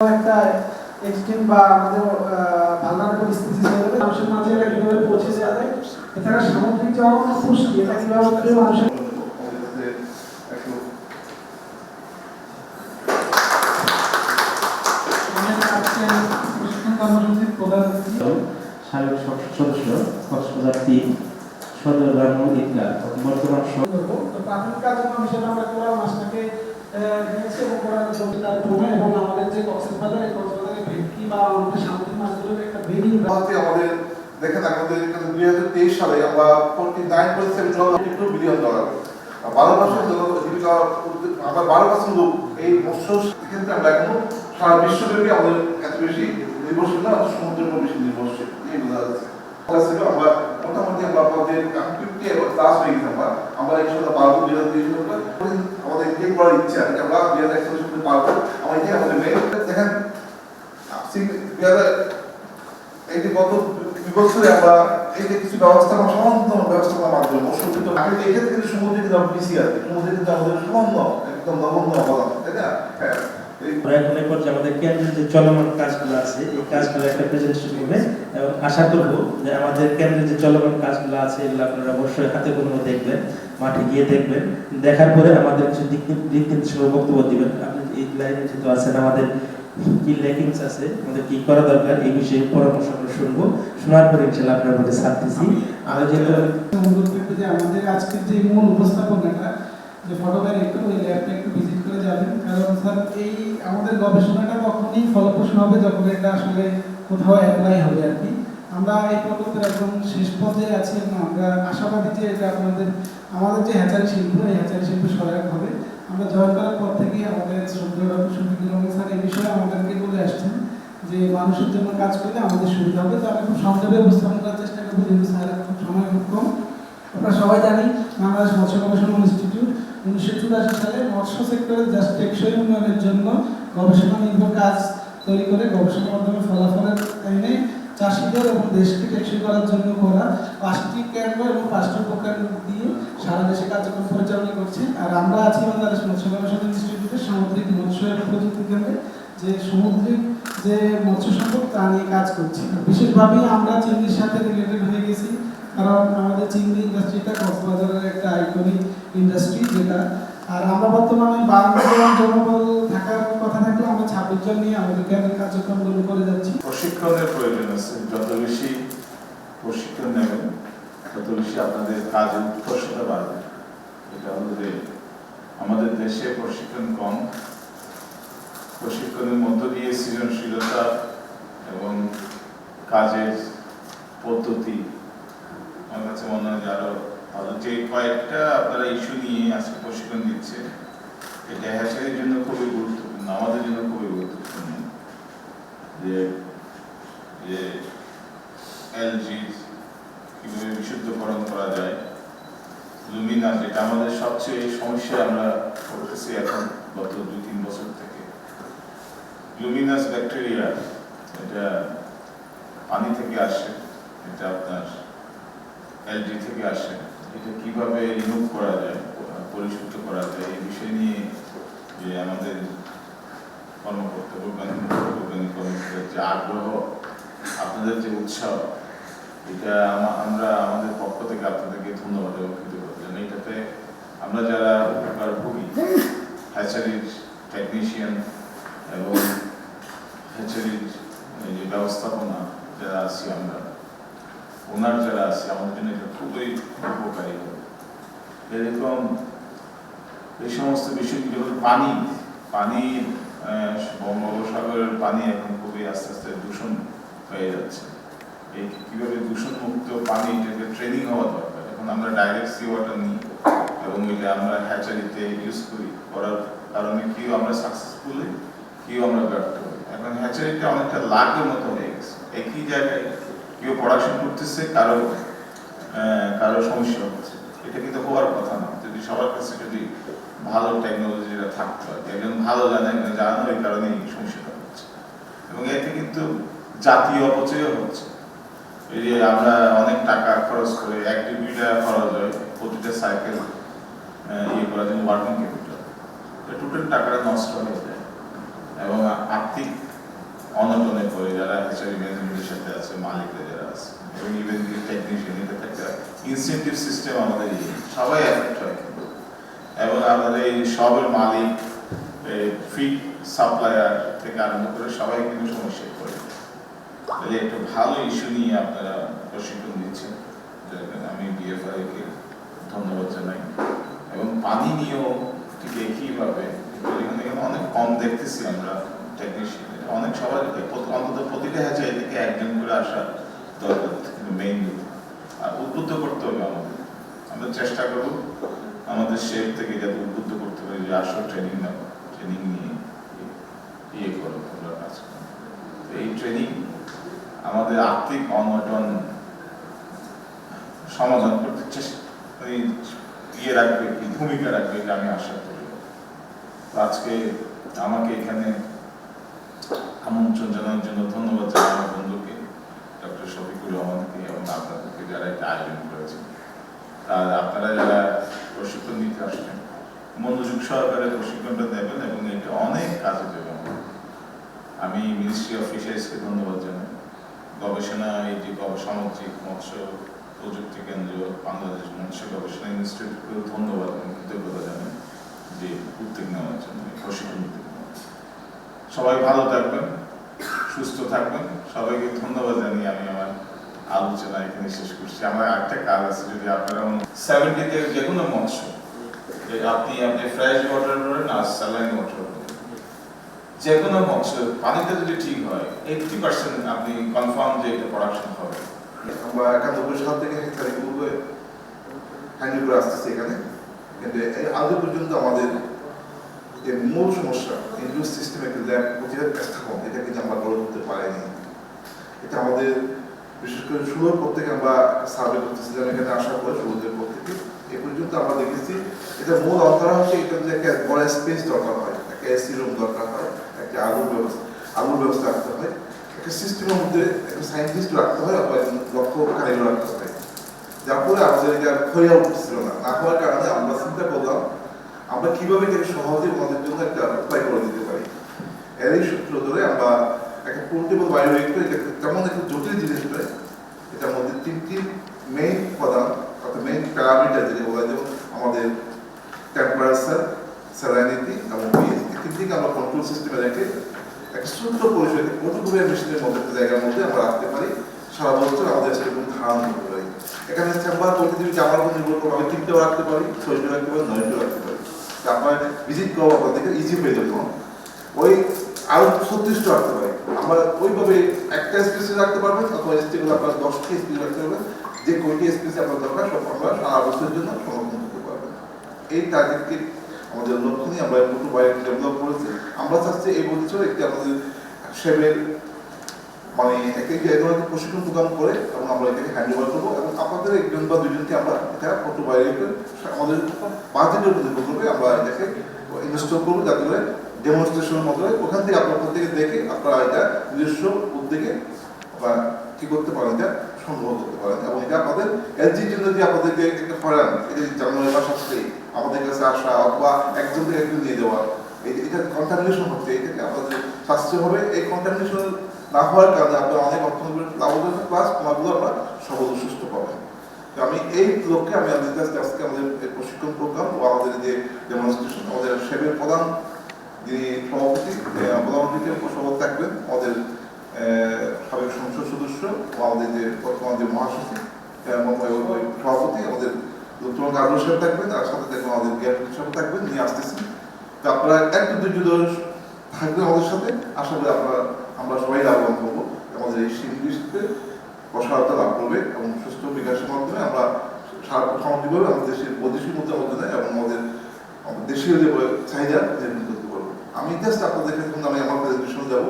একটা এক্সট্রিম বা আমাদের ভালনার পরিস্থিতি হয়ে যাবে মানুষের মাঝে এটা কীভাবে পৌঁছে যায় এছাড়া সামগ্রিক যে অন্য পুষ্টি এটা কীভাবে মানুষের সাবেক সদস্য কক্সবাজার তিন সদর গ্রাম ঈদগাহ বর্তমান তো প্রাথমিক কার্যক্রম হিসেবে আমরা কোরআন মাসটাকে কক্সবাজার, এই কক্সবাজারের ভেটকি আমরা ফোরটি নাইন পয়েন্ট বারো বারো আমাদের এত বেশি নির্ভরশীল না সমুদ্রের বেশি নির্ভরশীল, এই বোঝা যাচ্ছে। মোটামুটি আমরা আমরা। আমরা এই সাথে পারব দুই ইয়ে করার ইচ্ছা যে আমরা দুই হাজার একশো করতে পারব আমার এটাই আমাদের মেয়ে দেখেন দুই হাজার এই যে গত দুই বছরে আমরা এই যে কিছু ব্যবস্থা সামান্য ব্যবস্থাপনার মাধ্যমে মৎস্যবিত আসলে এই ক্ষেত্রে কিন্তু সমুদ্রে কিন্তু আমরা পিছিয়ে আছি সমুদ্রে কিন্তু আমাদের সামান্য একদম নগণ্য অবদান, তাই না? হ্যাঁ। এখন পর্যায়ে আমাদের কেন্দ্রের যে চলমান কাজগুলো আছে এই কাজগুলো একটা প্রেজেন্টেশন হবে এবং আশা করব যে আমাদের কেন্দ্রের যে চলমান কাজগুলো আছে এগুলো আপনারা অবশ্যই হাতে কোনো দেখবেন মাঠে গিয়ে দেখবেন দেখার পরে আমাদের কিছু দিক দিক নির্দেশনা বক্তব্য দিবেন আপনি এই লাইনে যেহেতু আছেন আমাদের কি লেকিংস আছে আমাদের কি করা দরকার এই বিষয়ে পরামর্শ আমরা শুনব শোনার পরে ইনশাল্লাহ আপনার মধ্যে ছাড়তেছি আর যেহেতু আমাদের আজকের যে মূল উপস্থাপনাটা যে ফটোগ্রাফি একটু ওই ল্যাবটা একটু ভিজিট করে যাবেন। কারণ স্যার এই আমাদের গবেষণাটা তখনই ফলপ্রসূ হবে যখন এটা আসলে কোথাও অ্যাপ্লাই হবে আর কি। আমরা এই প্রকল্পের একদম শেষ পর্যায়ে আছি এবং আমরা আশাবাদী যে এটা আপনাদের, আমাদের যে হ্যাচারি শিল্প, এই হ্যাচারি শিল্প সহায়ক হবে। আমরা জয়েন করার পর থেকেই আমাদের শ্রদ্ধেয় ডক্টর শফিকুর স্যার এই বিষয়ে আমাদেরকে বলে আসছেন যে মানুষের জন্য কাজ করলে আমাদের সুবিধা হবে। তো আমি খুব সংক্ষেপে উপস্থাপন করার চেষ্টা করব। যেহেতু স্যারের খুব সময় খুব কম। আমরা সবাই জানি বাংলাদেশ মৎস্য গবেষণা ইনস্টিটিউট উনিশশো চুরাশি সালে মৎস্য সেক্টরে জাস্ট টেকসই উন্নয়নের জন্য গবেষণা নির্ভর কাজ তৈরি করে গবেষণার মাধ্যমে ফলাফলের এনে চাষিদের এবং দেশকে টেকসই করার জন্য করা পাঁচটি কেন্দ্র এবং পাঁচটি উপকেন্দ্র দিয়ে সারা দেশে কার্যক্রম পরিচালনা করছে। আর আমরা আছি বাংলাদেশ মৎস্য গবেষণা ইনস্টিটিউটের সামুদ্রিক মৎস্য এবং প্রযুক্তি কেন্দ্রে যে সামুদ্রিক যে মৎস্য সম্পদ, তা নিয়ে কাজ করছি। বিশেষভাবে আমরা চিংড়ির সাথে রিলেটেড হয়ে গেছি। কারণ আমাদের চিংড়ি ইন্ডাস্ট্রিটা কক্সবাজারের একটা আইকনিক ইন্ডাস্ট্রি যেটা। আর আমরা বর্তমানে বাংলা জনবল থাকার কথা থাকলে আমরা ছাব্বিশ জন নিয়ে আমাদের ক্যারিয়ার কার্যক্রমগুলো করে যাচ্ছি। প্রশিক্ষণের প্রয়োজন আছে, যত বেশি প্রশিক্ষণ নেবেন, তত বেশি আপনাদের কাজের উৎকর্ষতা বাড়বে। এটা যে আমাদের দেশে প্রশিক্ষণ কম। প্রশিক্ষণের মধ্য দিয়ে সৃজনশীলতা এবং কাজের পদ্ধতি। আমার কাছে মনে হয় যে আরও ভালো যে কয়েকটা আপনারা ইস্যু নিয়ে আজকে প্রশিক্ষণ দিচ্ছে, এটা হ্যাচারের জন্য খুবই গুরুত্বপূর্ণ, আমাদের জন্য খুবই গুরুত্বপূর্ণ যে যে এলজি কীভাবে বিশুদ্ধকরণ করা যায় লুমিনা যেটা আমাদের সবচেয়ে সমস্যা আমরা করতেছি এখন গত দুই তিন বছর থেকে। লুমিনাস ব্যাকটেরিয়া এটা পানি থেকে আসে, এটা আপনার এলজি থেকে আসে। এটা কীভাবে রিমুভ করা যায় পরিশুদ্ধ করা যায়, এই বিষয় নিয়ে যে আমাদের কর্মকর্তা বৈজ্ঞানিক বৈজ্ঞানিক কর্মকর্তার যে আগ্রহ, আপনাদের যে উৎসাহ, এটা আমরা আমাদের পক্ষ থেকে আপনাদেরকে ধন্যবাদ এবং কৃতজ্ঞতা জানাই। এটাতে আমরা যারা উপকার ভুগি হ্যাচারির টেকনিশিয়ান এবং হ্যাচারির যে ব্যবস্থাপনা, যারা আছি আমরা ওনার যারা আছে আমাদের জন্য এটা খুবই উপকারী এরকম এই সমস্ত বিষয়গুলো যেমন পানি পানি বঙ্গোপসাগরের পানি এখন খুবই আস্তে আস্তে দূষণ হয়ে যাচ্ছে এই কীভাবে দূষণ মুক্ত পানি এটাকে ট্রেনিং হওয়া দরকার এখন আমরা ডাইরেক্ট সি ওয়াটার নিই এবং এটা আমরা হ্যাচারিতে ইউজ করি করার কারণে কেউ আমরা সাকসেসফুলি কেউ আমরা ব্যর্থ হই এখন হ্যাচারিটা অনেকটা লাখের মতো হয়ে গেছে একই জায়গায় কেউ প্রোডাকশন করতেছে, কারও কারও সমস্যা হচ্ছে। এটা কিন্তু হওয়ার কথা না। যদি সবার কাছে যদি ভালো টেকনোলজিটা থাকতো কি। একজন ভালো জানে, একজন জানো এই কারণে সমস্যাটা হচ্ছে। এবং এতে কিন্তু জাতীয় অপচয়ও হচ্ছে। এই যে আমরা অনেক টাকা খরচ করে এক ডিগ্রিটা খরচ হয় প্রতিটা সাইকেল ইয়ে করার জন্য ওয়ার্কিং ক্যাপিটাল টোটাল টাকাটা নষ্ট হয়ে যায়। এবং আর্থিক অনটনে পড়ে যারা হ্যাচারি ম্যানেজমেন্টের সাথে আছে, মালিকরা যারা আছে, এবং ইভেন টেকনিশিয়ান এটা একটা ইনসেন্টিভ সিস্টেম আমাদের সবাই কিন্তু। এবং আমাদের এই সবের মালিক ফিড সাপ্লায়ার থেকে আরম্ভ করে সবাই কিন্তু সমস্যায় পড়ে তাহলে একটা ভালো ইস্যু নিয়ে আপনারা প্রশিক্ষণ দিচ্ছেন আমি বিএফআই কে ধন্যবাদ জানাই। এবং পানি নিয়েও ঠিক একইভাবে এখানে অনেক কম দেখতেছি আমরা। টেকনিশিয়ান অনেক সবার অন্তত প্রতিটা হ্যাচারি থেকে একজন করে আসা দরকার, কিন্তু মেইন আর উদ্বুদ্ধ করতে হবে আমাদের। আমরা চেষ্টা করব আমাদের শেপ থেকে যাতে উদ্বুদ্ধ করতে পারি যে আসো ট্রেনিং নাও। ট্রেনিং নিয়ে ইয়ে করো তোমরা কাজ এই ট্রেনিং আমাদের আর্থিক অনটন সমাধান করতে চেষ্টা ওই ইয়ে রাখবে, কি ভূমিকা রাখবে এটা আমি আশা করি। আজকে আমাকে এখানে আমন্ত্রণ জানানোর জন্য ধন্যবাদ জানাই আমার বন্ধুকে, ডক্টর শফিকুর রহমানকে এবং আপনাদেরকে যারা এটা আয়োজন করেছেন। আর আপনারা যারা প্রশিক্ষণ নিতে আসছেন, মনোযোগ সহকারে প্রশিক্ষণটা দেবেন এবং এটা অনেক কাজে দেবে আমার। আমি মিনিস্ট্রি অফ ফিশারিজকে ধন্যবাদ জানাই। গবেষণা, এই যে সামুদ্রিক মৎস্য প্রযুক্তি কেন্দ্র, বাংলাদেশ মৎস্য গবেষণা ইনস্টিটিউটকেও ধন্যবাদ এবং কৃতজ্ঞতা জানাই যে উদ্যোগ নেওয়ার জন্য প্রশিক্ষণ সবাই ভালো থাকবেন। সুস্থ থাকবেন সবাইকে ধন্যবাদ জানিয়ে আমি আমার আলোচনা এখানে শেষ করছি। আমার একটা কাজ আছে, যদি আপনারা সেভেন্টিতে যে কোনো মৎস্য আপনি আপনি ফ্রেশ ওয়াটার বলেন আর স্যালাইন ওয়াটার যে কোনো মৎস্য, পানিতে যদি ঠিক হয় এইটটি পার্সেন্ট আপনি কনফার্ম যে এটা প্রোডাকশন হবে। আমরা একানব্বই সাল থেকে হেক্টারে পূর্বে হ্যান্ডেল করে আসতেছি এখানে। কিন্তু আজও পর্যন্ত আমাদের যে মূল সমস্যা ইন্ডুস সিস্টেম একটা ল্যাব প্রতিরোধ স্থাপন এটা কিন্তু আমরা গড়ে তুলতে পারিনি। এটা আমাদের, বিশেষ করে শুরুর পর থেকে আমরা সার্ভে করতেছিলাম এখানে আসার পর শুরুদের পর থেকে, এ পর্যন্ত আমরা দেখেছি, এটা মূল অন্তরা হচ্ছে এটা যে একটা বড় স্পেস দরকার হয়, একটা এসি রুম দরকার হয়, একটা আলোর ব্যবস্থা আলোর ব্যবস্থা রাখতে হয়, একটা সিস্টেমের মধ্যে একটা সায়েন্টিস্ট রাখতে হয়, অথবা লক্ষ্য কারিগর রাখতে হয়। যার ফলে আমাদের এটা হয়ে উঠছিল না। না হওয়ার কারণে আমরা চিন্তা করলাম আমরা কীভাবে এটাকে সহজে আমাদের জন্য একটা অ্যাপ্লাই করে দিতে পারি? এরই সূত্র ধরে আমরা একটা পোর্টেবল বায়োরিয়েক্টর, এটা তেমন একটা জটিল জিনিস নয়। এটার মধ্যে তিনটি মেইন উপাদান অর্থাৎ মেইন প্যারামিটার যেটা বলা যেমন আমাদের টেম্পারেচার স্যালাইনিটি এবং পিএইচ এই তিনটিকে আমরা কন্ট্রোল সিস্টেমে রেখে একটা ছোট্ট পরিসরে ফটোকপিয়ার মেশিনের মধ্যে জায়গার মধ্যে আমরা রাখতে পারি। সারা বছর আমাদের সেরকম ধারণ করতে এখানে চেম্বার প্রতিদিন জামার উপর নির্ভর করে আমি তিনটেও রাখতে পারি ছয়টা রাখতে পারি, নয়টাও রাখতে পারি। আপনার ভিজিট করব আপনাদেরকে ইজি হয়ে যাবে। ওই আরও ছত্রিশটা রাখতে পারি। আমরা ওইভাবে একটা স্পেসে রাখতে পারবেন অথবা স্টেগুলো আপনার দশটি স্পেস রাখতে পারবেন। যে কোনটি স্পেসে আপনার দরকার, সব আমরা সারা বছরের জন্য সংরক্ষণ করতে পারবেন। এই টার্গেটকে আমাদের লক্ষ্য নিয়ে আমরা বাইক ডেভেলপ করেছি। আমরা চাচ্ছি এই বছর একটি আমাদের সেবের মানে একে ধরনের প্রশিক্ষণ প্রদান করে এবং আমরা এটাকে হ্যান্ড করব এবং আপনাদের একজন বা দুজনকে আমরা এটা ফটো বাইরে আমাদের বাজেটের উপর করবে আমরা এটাকে ইনস্টল করব যাতে করে ডেমনস্ট্রেশনের মতো ওখান থেকে আপনার ওখান থেকে দেখে আপনারা এটা নিজস্ব উদ্যোগে বা কি করতে পারেন, এটা সংগ্রহ করতে পারেন এবং এটা আপনাদের এলজির জন্য যে আপনাদেরকে একটা হয়রান এটা জানুয়ারি মাস আসলে আমাদের কাছে আসা অথবা একজন থেকে একজন নিয়ে এই- এটা কন্টামিনেশন হচ্ছে, এটাকে আপনাদের স্বাস্থ্য হবে। এই কন্টামিনেশন না হওয়ার কারণে আপনারা অনেক অর্থনৈতিক লাভবান প্লাস তোমাগুলো আমরা সহজ সুস্থ পাবেন। আমি এই লক্ষ্যে আমি কাছে আজকে আমাদের প্রশিক্ষণ প্রোগ্রাম ও আমাদের যে ডেমনস্ট্রেশন আমাদের সেবের প্রধান যিনি সভাপতি আহ, প্রধান সভাপতি থাকবেন আমাদের সাবেক সংসদ সদস্য ও আমাদের যে বর্তমান যে মহাসচিব সভাপতি আমাদের ডক্টর কাজল সাহেব থাকবেন আর সাথে থাকবেন আমাদের জ্ঞান সাহেব থাকবেন নিয়ে আসতেছেন। তো আপনারা ধৈর্য ধরে থাকবেন আমাদের সাথে। আশা করি আপনারা আমরা সবাই লাভবান হব আমাদের এই শিল্পীতে প্রসারতা লাভ করবে এবং সুস্থ বিকাশের মাধ্যমে আমরা সামগ্রিকভাবে আমাদের দেশের বৈদেশিক মুদ্রা মধ্যে এবং আমাদের আমাদের দেশীয় যে চাহিদা যে করতে পারব। আমি জাস্ট আপনাদের ক্ষেত্রে আমি আমার প্রেজেন্টেশন যাব।